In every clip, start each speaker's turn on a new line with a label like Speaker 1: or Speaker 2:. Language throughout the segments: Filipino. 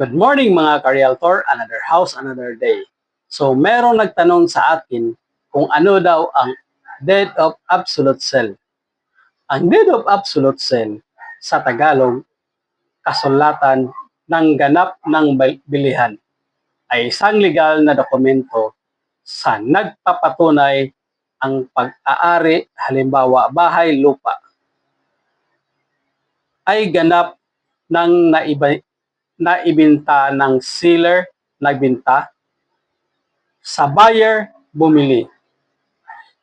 Speaker 1: Good morning mga ka-realtor, another house, another day. So merong nagtanong sa akin kung ano daw ang deed of absolute sale. Ang deed of absolute sale sa Tagalog, kasulatan ng ganap ng bil- bilihan ay isang legal na dokumento sa nagpapatunay ang pag-aari, halimbawa bahay, lupa, ay ganap ng naiba, naibinta ng seller, nagbinta, sa buyer, bumili.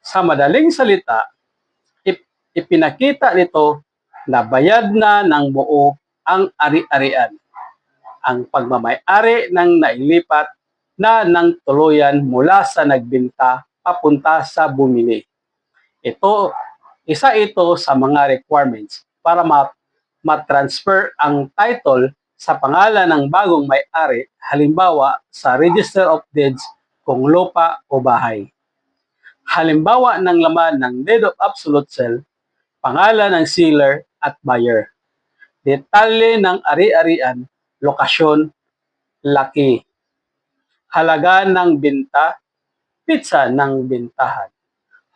Speaker 1: Sa madaling salita, ip- ipinakita nito na bayad na ng buo ang ari-arian. Ang pagmamayari ng nailipat na ng tuluyan mula sa nagbinta papunta sa bumili. Ito, isa ito sa mga requirements para ma- ma-transfer ang title sa pangalan ng bagong may-ari, halimbawa sa Register of Deeds kung lupa o bahay. Halimbawa ng laman ng Deed of Absolute Sale, pangalan ng seller at buyer. Detalye ng ari-arian, lokasyon, laki. Halaga ng binta, pitsa ng bintahan.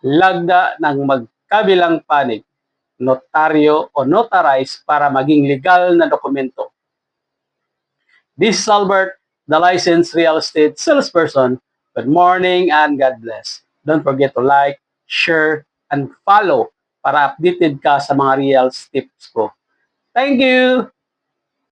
Speaker 1: Lagda ng magkabilang panig, notaryo o notarize para maging legal na dokumento. This is Albert, the licensed real estate salesperson. Good morning and God bless. Don't forget to like, share, and follow para updated ka sa mga real tips ko. Thank you!